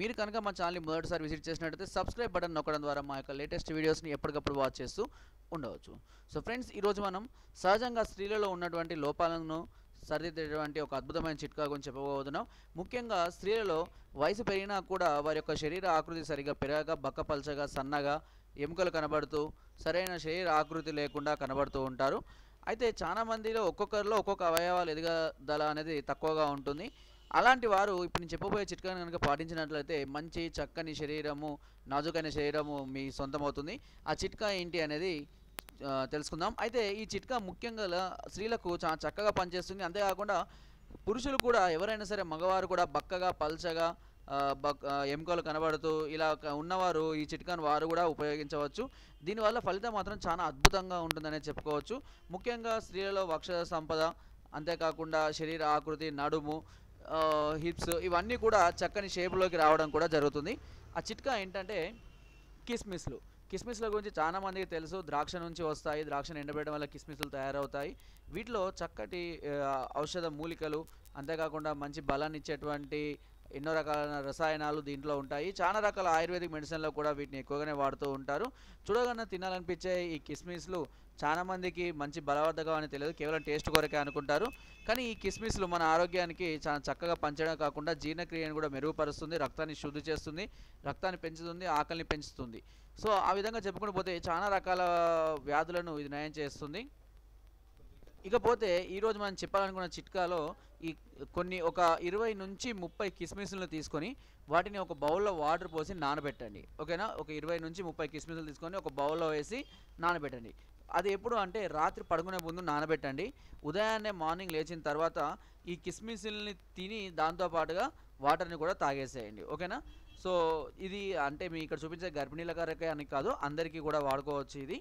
మీరు కనుక మా ఛానల్ని మొదటిసారి విజిట్ చేసినట్టయితే సబ్స్క్రైబ్ బటన్ నొక్కడం ద్వారా మా యొక్క లేటెస్ట్ వీడియోస్ని ఎప్పటికప్పుడు వాచ్ చేస్తూ ఉండవచ్చు. సో ఫ్రెండ్స్ ఈరోజు మనం సహజంగా స్త్రీలలో ఉన్నటువంటి లోపాలను సరిదిద్దేటువంటి ఒక అద్భుతమైన చిట్కా గురించి చెప్పబోతున్నాం. ముఖ్యంగా స్త్రీలలో వయసు పెరిగినా కూడా వారి యొక్క శరీర ఆకృతి సరిగా పెరగక బక్కపల్చగా సన్నగా ఎముకలు కనబడుతూ సరైన శరీర ఆకృతి లేకుండా కనబడుతూ ఉంటారు. అయితే చాలా మందిలో ఒక్కొక్కరిలో ఒక్కొక్క అవయవాలు ఎదుగుదల అనేది తక్కువగా ఉంటుంది. అలాంటి వారు ఇప్పుడు నేను చెప్పబోయే చిట్కాను కనుక పాటించినట్లయితే మంచి చక్కని శరీరము నాజుకైన శరీరము మీ సొంతమవుతుంది. ఆ చిట్కా ఏంటి అనేది తెలుసుకుందాం. అయితే ఈ చిట్కా ముఖ్యంగా స్త్రీలకు చాలా చక్కగా పనిచేస్తుంది. అంతేకాకుండా పురుషులు కూడా ఎవరైనా సరే మగవారు కూడా బక్కగా పల్చగా బక్ ఎముకలు కనబడుతూ ఇలా ఉన్నవారు ఈ చిట్కాను వారు కూడా ఉపయోగించవచ్చు. దీనివల్ల ఫలితం మాత్రం చాలా అద్భుతంగా ఉంటుందనే చెప్పుకోవచ్చు. ముఖ్యంగా స్త్రీలలో వక్ష సంపద అంతేకాకుండా శరీర ఆకృతి నడుము హిప్స్ ఇవన్నీ కూడా చక్కని షేప్లోకి రావడం కూడా జరుగుతుంది. ఆ చిట్కా ఏంటంటే కిస్మిస్లు కిస్మిస్ల గురించి చాలా మందికి తెలుసు. ద్రాక్ష నుంచి వస్తాయి. ద్రాక్షను ఎండబెట్టడం వల్ల కిస్మిస్లు తయారవుతాయి. వీటిలో చక్కటి ఔషధ మూలికలు అంతేకాకుండా మంచి బలాన్ని ఇచ్చేటువంటి ఎన్నో రకాల రసాయనాలు దీంట్లో ఉంటాయి. చాలా రకాల ఆయుర్వేదిక్ మెడిసిన్లో కూడా వీటిని ఎక్కువగానే వాడుతూ ఉంటారు. చూడగానే తినాలనిపించే ఈ కిస్మిస్లు చాలా మందికి మంచి బలవర్ధకం అని తెలియదు. కేవలం టేస్ట్ కొరకే అనుకుంటారు. కానీ ఈ కిస్మిస్లు మన ఆరోగ్యానికి చాలా చక్కగా పంచడం కాకుండా జీర్ణక్రియను కూడా మెరుగుపరుస్తుంది. రక్తాన్ని శుద్ధి చేస్తుంది. రక్తాన్ని పెంచుతుంది. ఆకలిని పెంచుతుంది. సో ఆ విధంగా చెప్పుకుంటూ పోతే చాలా రకాల వ్యాధులను ఇది నయం చేస్తుంది. ఇకపోతే ఈరోజు మనం చెప్పాలనుకున్న చిట్కాలో ఈ కొన్ని ఒక ఇరవై నుంచి ముప్పై కిస్మిస్లను తీసుకొని వాటిని ఒక బౌల్లో వాటర్ పోసి నానబెట్టండి. ఓకేనా? ఒక ఇరవై నుంచి ముప్పై కిస్మిస్లు తీసుకొని ఒక బౌల్లో వేసి నానబెట్టండి. అది ఎప్పుడు అంటే రాత్రి పడుకునే ముందు నానబెట్టండి. ఉదయాన్నే మార్నింగ్ లేచిన తర్వాత ఈ కిస్మిస్ని తిని దాంతో పాటుగా వాటర్ని కూడా తాగేసేయండి. ఓకేనా? సో ఇది అంటే మీ ఇక్కడ చూపించే గర్భిణీల గారికే అని కాదు అందరికీ కూడా వాడుకోవచ్చు ఇది.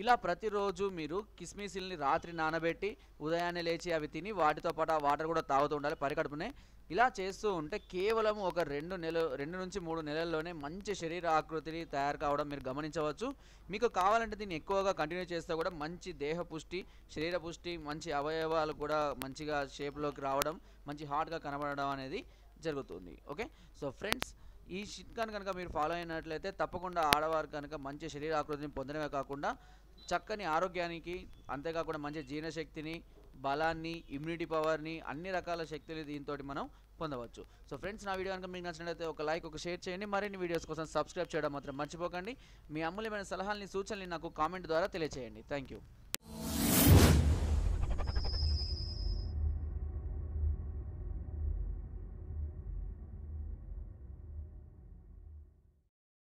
ఇలా ప్రతిరోజు మీరు కిస్మిసిల్ని రాత్రి నానబెట్టి ఉదయాన్నే లేచి అవి తిని వాటితో పాటు ఆ వాటర్ కూడా తాగుతూ ఉండాలి. పరికడుపునే ఇలా చేస్తూ ఉంటే కేవలం ఒక రెండు నెల రెండు నుంచి మూడు నెలల్లోనే మంచి శరీర ఆకృతిని తయారు కావడం మీరు గమనించవచ్చు. మీకు కావాలంటే దీన్ని ఎక్కువగా కంటిన్యూ చేస్తే కూడా మంచి దేహ పుష్టి శరీర పుష్టి మంచి అవయవాలు కూడా మంచిగా షేప్లోకి రావడం మంచి హార్డ్గా కనబడడం అనేది జరుగుతుంది. ఓకే? సో ఫ్రెండ్స్ ఈ చిట్కాను కనుక మీరు ఫాలో అయినట్లయితే తప్పకుండా ఆడవారు కనుక మంచి శరీర ఆకృతిని పొందడమే కాకుండా చక్కని ఆరోగ్యానికి అంతేకాకుండా మంచి జీర్ణశక్తిని బలాన్ని ఇమ్యూనిటీ పవర్ని అన్ని రకాల శక్తులు దీంతో మనం పొందవచ్చు. సో ఫ్రెండ్స్ నా వీడియో కనుక మీకు నచ్చినట్లయితే ఒక లైక్ ఒక షేర్ చేయండి. మరిన్ని వీడియోస్ కోసం సబ్స్క్రైబ్ చేయడం మాత్రం మర్చిపోకండి. మీ అమూల్యమైన సలహాలని సూచనలు నాకు కామెంట్ ద్వారా తెలియచేయండి. Thank you